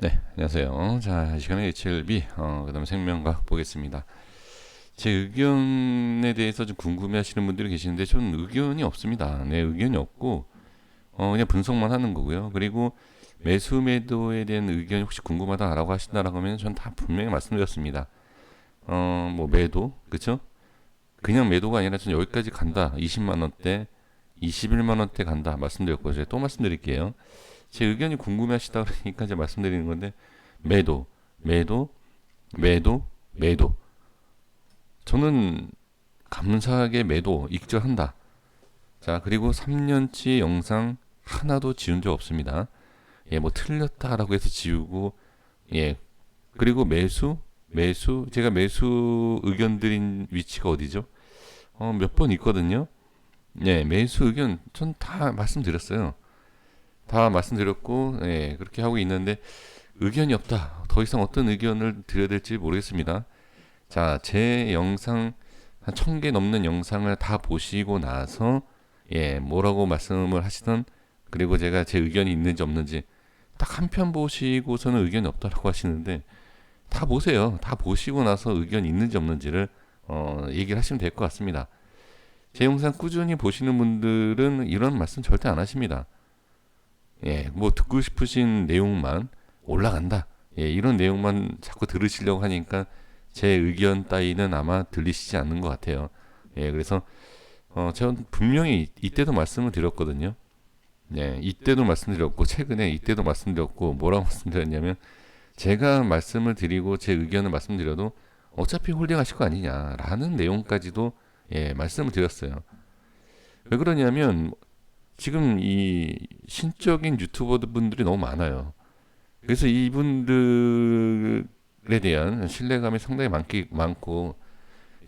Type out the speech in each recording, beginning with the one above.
네, 안녕하세요. 자, 이 시간에 HLB, 어, 그 다음에 생명과학 보겠습니다. 제 의견에 대해서 좀 궁금해 하시는 분들이 계시는데, 저는 의견이 없습니다. 네, 의견이 없고, 어, 그냥 분석만 하는 거고요. 그리고 매수 매도에 대한 의견이 혹시 궁금하다라고 하신다라고 하면 전 다 분명히 말씀드렸습니다. 어, 뭐 매도, 그쵸? 그냥 매도가 아니라 전 여기까지 간다. 20만원대, 21만원대 간다. 말씀드렸고, 제가 또 말씀드릴게요. 제 의견이 궁금하시다 그러니까 이제 말씀드리는 건데 매도, 매도, 매도, 매도. 저는 감사하게 매도 익절한다. 자 그리고 3년치 영상 하나도 지운 적 없습니다. 예, 뭐 틀렸다라고 해서 지우고 예 그리고 매수, 매수 제가 매수 의견 드린 위치가 어디죠? 어, 몇 번 있거든요. 예, 매수 의견 전 다 말씀드렸어요. 다 말씀드렸고 예, 그렇게 하고 있는데 의견이 없다. 더 이상 어떤 의견을 드려야 될지 모르겠습니다. 자, 제 영상 한 천 개 넘는 영상을 다 보시고 나서 예, 뭐라고 말씀을 하시던 그리고 제가 제 의견이 있는지 없는지 딱 한 편 보시고서는 의견이 없다라고 하시는데 다 보세요. 다 보시고 나서 의견이 있는지 없는지를 어, 얘기를 하시면 될 것 같습니다. 제 영상 꾸준히 보시는 분들은 이런 말씀 절대 안 하십니다. 예, 뭐 듣고 싶으신 내용만 올라간다. 예, 이런 내용만 자꾸 들으시려고 하니까 제 의견 따위는 아마 들리시지 않는 것 같아요. 예, 그래서 어, 제가 분명히 이때도 말씀을 드렸거든요. 예, 이때도 말씀드렸고 최근에 이때도 말씀드렸고 뭐라고 말씀드렸냐면 제가 말씀을 드리고 제 의견을 말씀드려도 어차피 홀딩하실 거 아니냐라는 내용까지도 예, 말씀을 드렸어요. 왜 그러냐면 지금 이 신적인 유튜버 분들이 너무 많아요. 그래서 이분들에 대한 신뢰감이 상당히 많기, 많고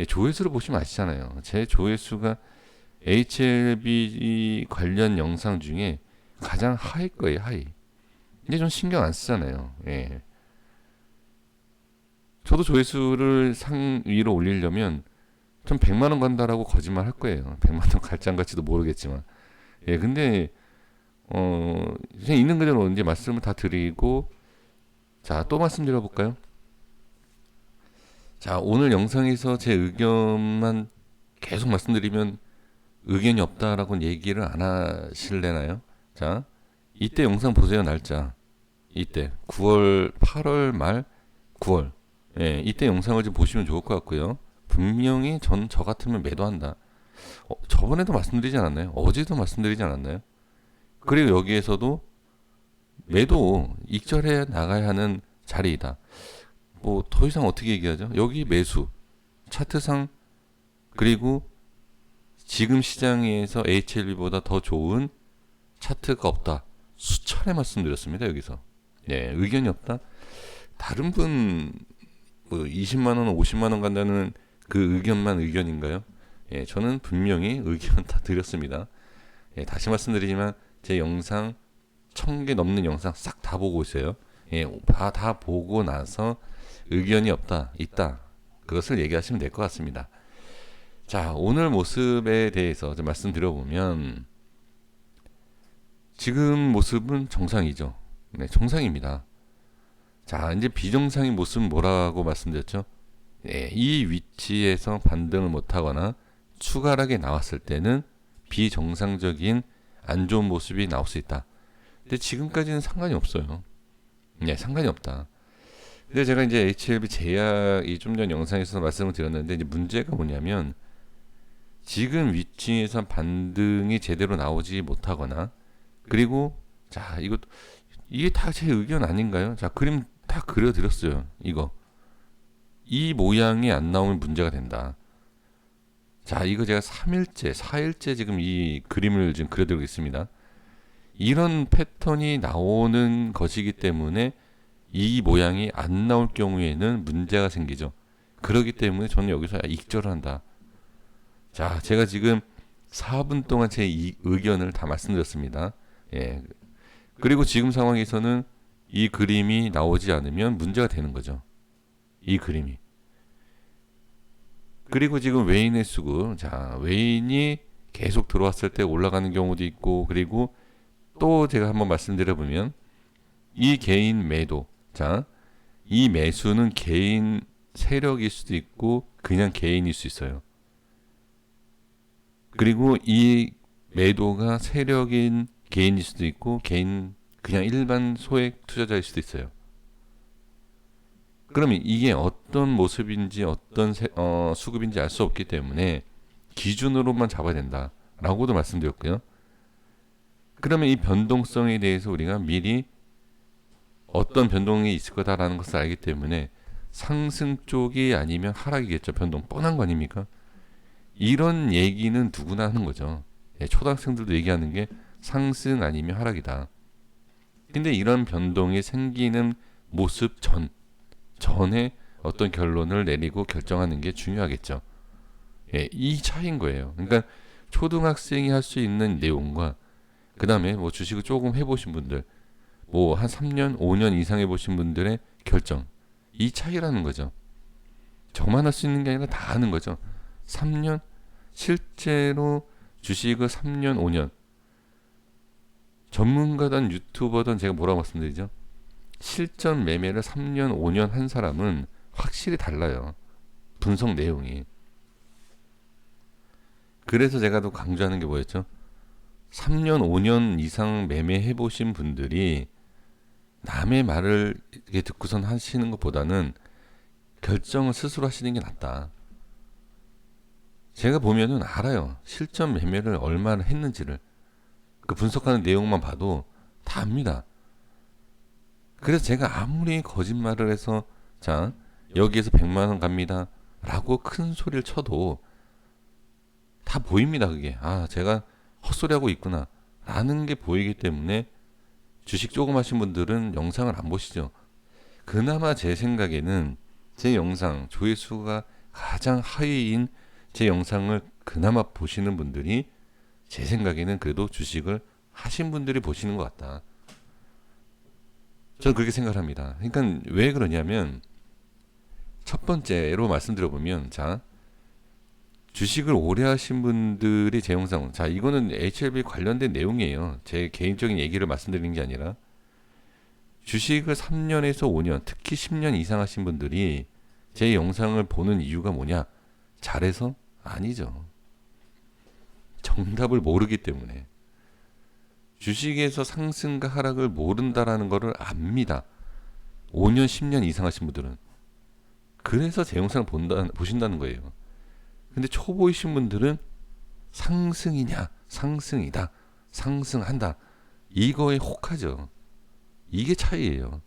예, 조회수를 보시면 아시잖아요. 제 조회수가 HLB 관련 영상 중에 가장 하이 거예요, 하이. 근데 전 신경 안 쓰잖아요. 예. 저도 조회수를 상 위로 올리려면 전 100만 원 간다라고 거짓말 할 거예요. 100만 원 갈지 안 갈지도 모르겠지만. 예, 근데 어 그냥 있는 그대로 이제 말씀을 다 드리고 자 또 말씀드려 볼까요? 자 오늘 영상에서 제 의견만 계속 말씀드리면 의견이 없다라고 얘기를 안 하실래나요? 자 이때 영상 보세요 날짜. 이때. 9월 8월 말 9월. 예 이때 영상을 좀 보시면 좋을 것 같고요. 분명히 전 저 같으면 매도한다 어, 저번에도 말씀드리지 않았나요? 어제도 말씀드리지 않았나요? 그리고 여기에서도 매도 익절해 나가야 하는 자리이다. 뭐 더 이상 어떻게 얘기하죠? 여기 매수 차트상 그리고 지금 시장에서 HLB보다 더 좋은 차트가 없다. 수차례 말씀드렸습니다. 여기서 네 의견이 없다. 다른 분 뭐 20만 원, 50만 원 간다는 그 의견만 의견인가요? 예, 저는 분명히 의견 다 드렸습니다. 예, 다시 말씀드리지만 제 영상 천 개 넘는 영상 싹 다 보고 있어요. 예, 다, 다 보고 나서 의견이 없다, 있다. 그것을 얘기하시면 될 것 같습니다. 자, 오늘 모습에 대해서 좀 말씀드려보면, 지금 모습은 정상이죠. 네, 정상입니다. 자, 이제 비정상인 모습은 뭐라고 말씀드렸죠? 예, 이 위치에서 반등을 못하거나 추가락이 나왔을 때는 비정상적인 안 좋은 모습이 나올 수 있다. 근데 지금까지는 상관이 없어요. 네, 상관이 없다. 근데 제가 이제 HLB 제약이 좀 전 영상에서 말씀을 드렸는데 이제 문제가 뭐냐면 지금 위치에서 반등이 제대로 나오지 못하거나 그리고 자 이거 이게 다 제 의견 아닌가요? 자 그림 다 그려드렸어요. 이거 이 모양이 안 나오면 문제가 된다. 자, 이거 제가 3일째, 4일째 지금 이 그림을 지금 그려드리고 있습니다. 이런 패턴이 나오는 것이기 때문에 이 모양이 안 나올 경우에는 문제가 생기죠. 그러기 때문에 저는 여기서 익절을 한다. 자, 제가 지금 4분 동안 제 의견을 다 말씀드렸습니다. 예. 그리고 지금 상황에서는 이 그림이 나오지 않으면 문제가 되는 거죠. 이 그림이. 그리고 지금 외인의 수급. 자, 외인이 계속 들어왔을 때 올라가는 경우도 있고, 그리고 또 제가 한번 말씀드려 보면, 이 개인 매도, 자, 이 매수는 개인 세력일 수도 있고 그냥 개인일 수 있어요. 그리고 이 매도가 세력인 개인일 수도 있고 개인 그냥 일반 소액 투자자일 수도 있어요. 그러면 이게 어떤 모습인지 어떤 세, 어, 수급인지 알 수 없기 때문에 기준으로만 잡아야 된다라고도 말씀드렸고요. 그러면 이 변동성에 대해서 우리가 미리 어떤 변동이 있을 거다라는 것을 알기 때문에 상승 쪽이 아니면 하락이겠죠. 변동 뻔한 거 아닙니까? 이런 얘기는 누구나 하는 거죠. 예, 초등학생들도 얘기하는 게 상승 아니면 하락이다. 근데 이런 변동이 생기는 모습 전 전에 어떤 결론을 내리고 결정하는 게 중요하겠죠. 예, 이 차이인 거예요. 그러니까 초등학생이 할 수 있는 내용과 그 다음에 뭐 주식을 조금 해보신 분들, 뭐 한 3년, 5년 이상 해보신 분들의 결정. 이 차이라는 거죠. 저만 할 수 있는 게 아니라 다 하는 거죠. 3년, 실제로 주식을 3년, 5년. 전문가든 유튜버든 제가 뭐라고 말씀드리죠? 실전 매매를 3년, 5년 한 사람은 확실히 달라요. 분석 내용이. 그래서 제가 또 강조하는 게 뭐였죠? 3년, 5년 이상 매매해 보신 분들이 남의 말을 듣고선 하시는 것보다는 결정을 스스로 하시는 게 낫다. 제가 보면은 알아요. 실전 매매를 얼마나 했는지를. 그 분석하는 내용만 봐도 다 압니다. 그래서 제가 아무리 거짓말을 해서 자 여기에서 100만 원 갑니다. 라고 큰 소리를 쳐도 다 보입니다. 그게 아 제가 헛소리하고 있구나 라는 게 보이기 때문에 주식 조금 하신 분들은 영상을 안 보시죠. 그나마 제 생각에는 제 영상 조회수가 가장 하위인 제 영상을 그나마 보시는 분들이 제 생각에는 그래도 주식을 하신 분들이 보시는 것 같다. 저는 그렇게 생각합니다. 그러니까 왜 그러냐면 첫 번째로 말씀드려 보면 자 주식을 오래 하신 분들이 제 영상 자 이거는 HLB 관련된 내용이에요. 제 개인적인 얘기를 말씀드리는 게 아니라 주식을 3년에서 5년 특히 10년 이상 하신 분들이 제 영상을 보는 이유가 뭐냐 잘해서 아니죠. 정답을 모르기 때문에 주식에서 상승과 하락을 모른다라는 것을 압니다. 5년, 10년 이상 하신 분들은. 그래서 제 영상을 본다, 보신다는 거예요. 근데 초보이신 분들은 상승이냐, 상승이다, 상승한다. 이거에 혹하죠. 이게 차이예요.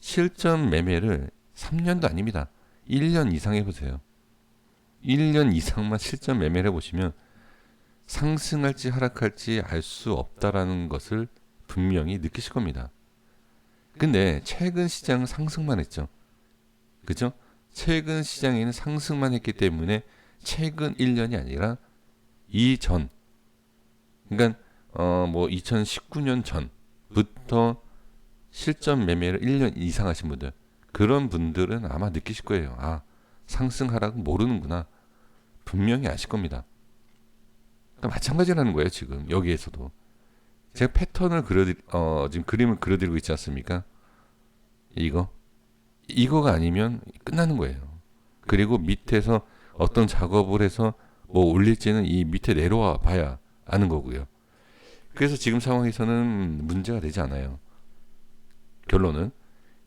실전 매매를 3년도 아닙니다. 1년 이상 해보세요. 1년 이상만 실전 매매를 해보시면 상승할지 하락할지 알 수 없다라는 것을 분명히 느끼실 겁니다. 근데 최근 시장은 상승만 했죠. 그죠? 최근 시장에는 상승만 했기 때문에 최근 1년이 아니라 이전 그러니까 어 뭐 2019년 전부터 실전 매매를 1년 이상 하신 분들 그런 분들은 아마 느끼실 거예요. 아, 상승 하락은 모르는구나. 분명히 아실 겁니다. 그러니까 마찬가지라는 거예요, 지금 여기에서도. 제가 패턴을 그려 어 지금 그림을 그려드리고 있지 않습니까? 이거 이거가 아니면 끝나는 거예요. 그리고 밑에서 어떤 작업을 해서 뭐 올릴지는 이 밑에 내려와 봐야 아는 거고요. 그래서 지금 상황에서는 문제가 되지 않아요. 결론은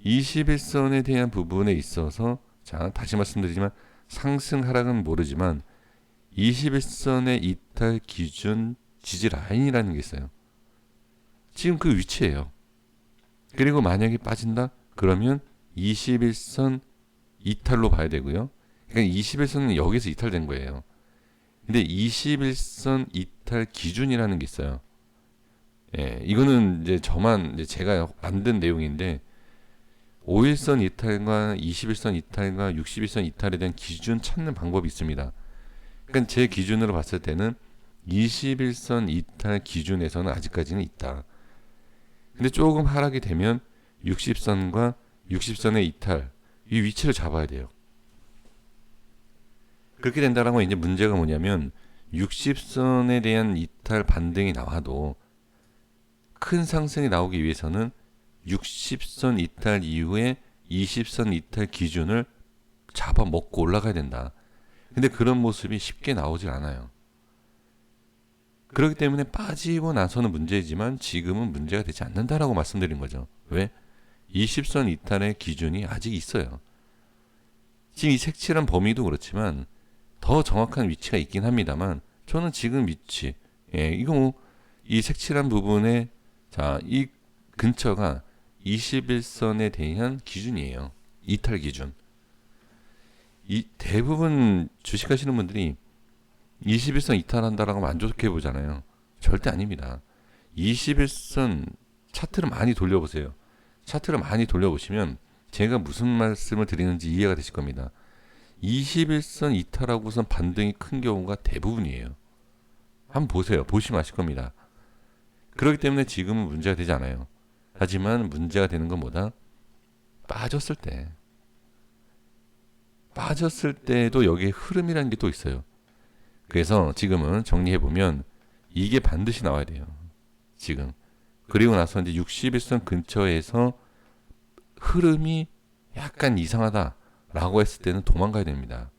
21선에 대한 부분에 있어서 자 다시 말씀드리지만 상승 하락은 모르지만 21선의 이탈 기준 지지 라인이라는 게 있어요. 지금 그 위치예요. 그리고 만약에 빠진다? 그러면 21선 이탈로 봐야 되고요. 그러니까 21선은 여기서 이탈된 거예요. 근데 21선 이탈 기준이라는 게 있어요. 예, 이거는 이제 저만 이제 제가 만든 내용인데 5일선 이탈과 21선 이탈과 61선 이탈에 대한 기준 찾는 방법이 있습니다. 그러니까 제 기준으로 봤을 때는 21선 이탈 기준에서는 아직까지는 있다. 근데 조금 하락이 되면 60선과 60선의 이탈 이 위치를 잡아야 돼요. 그렇게 된다라고 이제 문제가 뭐냐면 60선에 대한 이탈 반등이 나와도 큰 상승이 나오기 위해서는 60선 이탈 이후에 20선 이탈 기준을 잡아먹고 올라가야 된다. 근데 그런 모습이 쉽게 나오질 않아요. 그렇기 때문에 빠지고 나서는 문제지만 지금은 문제가 되지 않는다라고 말씀드린 거죠. 왜? 20선 이탈의 기준이 아직 있어요. 지금 이 색칠한 범위도 그렇지만 더 정확한 위치가 있긴 합니다만 저는 지금 위치, 예, 이거 뭐 이 색칠한 부분에 자, 이 근처가 21선에 대한 기준이에요. 이탈 기준. 이 대부분 주식 하시는 분들이 21선 이탈한다라고 하면 안 좋게 보잖아요. 절대 아닙니다. 21선 차트를 많이 돌려보세요. 차트를 많이 돌려보시면 제가 무슨 말씀을 드리는지 이해가 되실 겁니다. 21선 이탈하고선 반등이 큰 경우가 대부분이에요. 한번 보세요. 보시면 아실 겁니다. 그렇기 때문에 지금은 문제가 되지 않아요. 하지만 문제가 되는 건 뭐다? 빠졌을 때. 빠졌을 때도 여기에 흐름이라는 게 또 있어요. 그래서 지금은 정리해 보면 이게 반드시 나와야 돼요. 지금. 그리고 나서 이제 61선 근처에서 흐름이 약간 이상하다라고 했을 때는 도망가야 됩니다.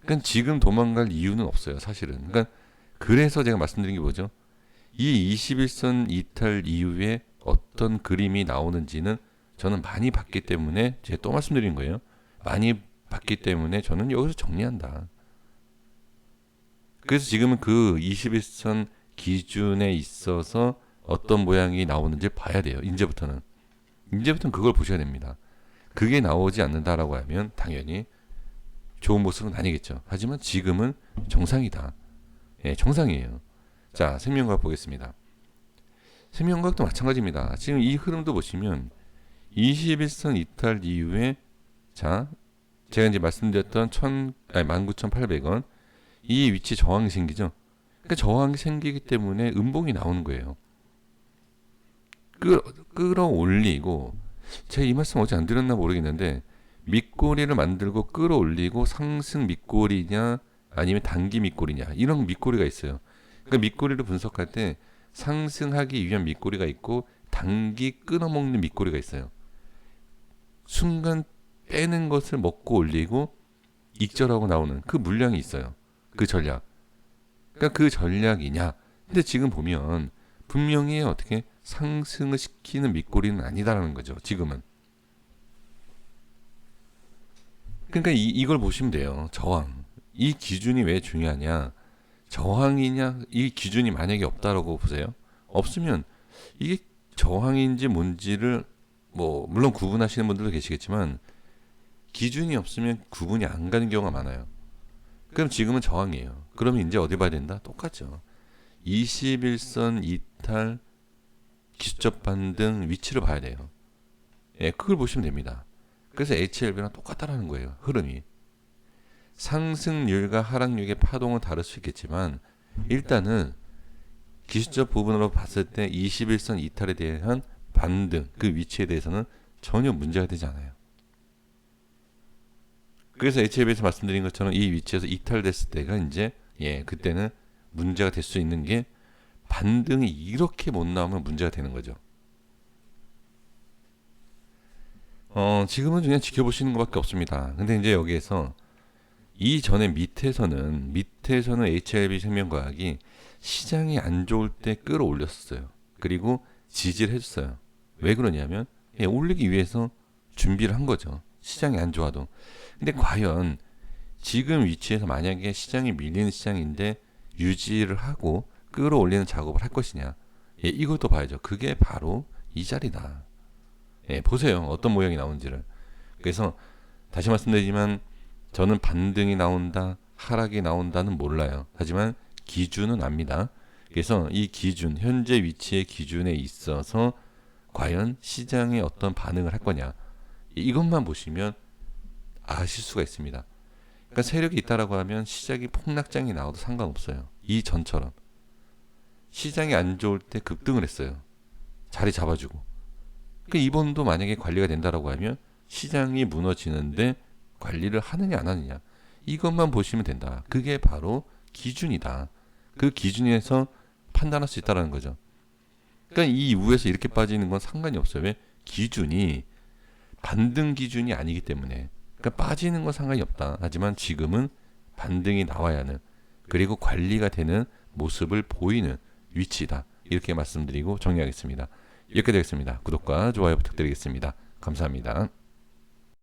그러니까 지금 도망갈 이유는 없어요, 사실은. 그러니까 그래서 제가 말씀드린 게 뭐죠? 이 21선 이탈 이후에 어떤 그림이 나오는지는 저는 많이 봤기 때문에 제가 또 말씀드린 거예요. 많이 봤기 때문에 저는 여기서 정리한다. 그래서 지금은 그 21선 기준에 있어서 어떤 모양이 나오는지 봐야 돼요. 이제부터는. 이제부터는 그걸 보셔야 됩니다. 그게 나오지 않는다라고 하면 당연히 좋은 모습은 아니겠죠. 하지만 지금은 정상이다. 예, 정상이에요. 자, 생명과학 보겠습니다. 생명과학도 마찬가지입니다. 지금 이 흐름도 보시면 21선 이탈 이후에 자, 제가 이제 말씀드렸던 1 아니 19,800원 이 위치 저항이 생기죠. 그러니까 저항이 생기기 때문에 음봉이 나오는 거예요. 끌, 끌어올리고 제가 이 말씀 어제 안 드렸나 모르겠는데 밑꼬리를 만들고 끌어올리고 상승 밑꼬리냐 아니면 단기 밑꼬리냐 이런 밑꼬리가 있어요. 그러니까 밑꼬리를 분석할 때 상승하기 위한 밑꼬리가 있고 단기 끊어먹는 밑꼬리가 있어요. 순간 빼는 것을 먹고 올리고 익절하고 나오는 그 물량이 있어요. 그 전략. 그러니까 그 전략이냐. 근데 지금 보면 분명히 어떻게 상승을 시키는 밑꼬리는 아니다라는 거죠. 지금은. 그러니까 이, 이걸 보시면 돼요. 저항. 이 기준이 왜 중요하냐? 저항이냐? 이 기준이 만약에 없다라고 보세요. 없으면 이게 저항인지 뭔지를 뭐 물론 구분하시는 분들도 계시겠지만 기준이 없으면 구분이 안 가는 경우가 많아요. 그럼 지금은 저항이에요. 그러면 이제 어디 봐야 된다? 똑같죠. 21선 이탈 기술적 반등 위치를 봐야 돼요. 예, 그걸 보시면 됩니다. 그래서 HLB랑 똑같다라는 거예요. 흐름이. 상승률과 하락률의 파동은 다를 수 있겠지만 일단은 기술적 부분으로 봤을 때 21선 이탈에 대한 반등 그 위치에 대해서는 전혀 문제가 되지 않아요. 그래서 HLB에서 말씀드린 것처럼 이 위치에서 이탈됐을 때가 이제 예 그때는 문제가 될 수 있는 게 반등이 이렇게 못 나오면 문제가 되는 거죠. 어, 지금은 그냥 지켜보시는 것밖에 없습니다. 근데 이제 여기에서 이 전에 밑에서는 밑에서는 HLB 생명과학이 시장이 안 좋을 때 끌어올렸어요. 그리고 지지를 해줬어요. 왜 그러냐면 예, 올리기 위해서 준비를 한 거죠. 시장이 안 좋아도. 근데 과연 지금 위치에서 만약에 시장이 밀리는 시장인데 유지를 하고 끌어올리는 작업을 할 것이냐. 예, 이것도 봐야죠. 그게 바로 이 자리다. 예, 보세요. 어떤 모양이 나오는지를. 그래서 다시 말씀드리지만 저는 반등이 나온다, 하락이 나온다는 몰라요. 하지만 기준은 압니다. 그래서 이 기준, 현재 위치의 기준에 있어서 과연 시장에 어떤 반응을 할 거냐. 이것만 보시면 아실 수가 있습니다. 그러니까 세력이 있다라고 하면 시작이 폭락장이 나와도 상관없어요. 이 전처럼. 시장이 안 좋을 때 급등을 했어요. 자리 잡아주고. 그 이번도 만약에 관리가 된다라고 하면 시장이 무너지는데 관리를 하느냐 안 하느냐 이것만 보시면 된다. 그게 바로 기준이다. 그 기준에서 판단할 수 있다라는 거죠. 그러니까 이 우에서 이렇게 빠지는 건 상관이 없어요. 왜? 기준이 반등 기준이 아니기 때문에. 그러니까 빠지는 건 상관이 없다. 하지만 지금은 반등이 나와야 하는 그리고 관리가 되는 모습을 보이는 위치다. 이렇게 말씀드리고 정리하겠습니다. 이렇게 되겠습니다. 구독과 좋아요 부탁드리겠습니다. 감사합니다.